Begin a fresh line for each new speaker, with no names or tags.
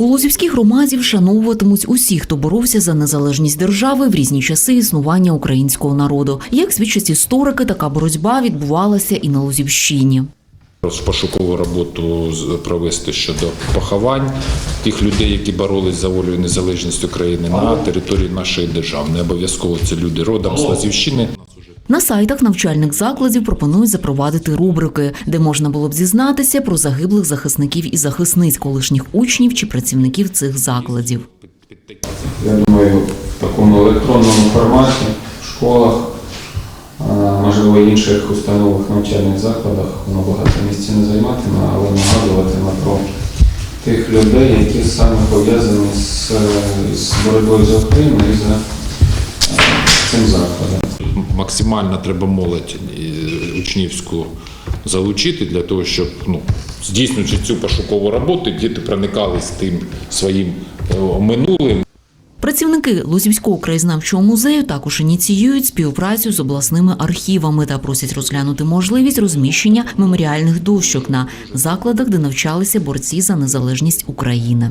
У Лозівській громаді вшановуватимуть усі, хто боровся за незалежність держави в різні часи існування українського народу. Як свідчать історики, така боротьба відбувалася і на Лозівщині.
Пошукову роботу провести щодо поховань тих людей, які боролись за волю і незалежність України на території нашої держави. Не обов'язково це люди родом з Лазівщини.
На сайтах навчальних закладів пропонують запровадити рубрики, де можна було б дізнатися про загиблих захисників і захисниць колишніх учнів чи працівників цих закладів.
Я думаю, в такому електронному форматі в школах, можливо, інших установах навчальних закладах воно багато місця не займатиме, але нагадуватиме про тих людей, які саме пов'язані з, з боротьбою за Україну і за цим закладом.
Максимально треба молодь учнівську залучити для того, щоб ну, здійснюючи цю пошукову роботу, діти проникались тим своїм е, минулим.
Працівники Лозівського краєзнавчого музею також ініціюють співпрацю з обласними архівами та просять розглянути можливість розміщення меморіальних дощок на закладах, де навчалися борці за незалежність України.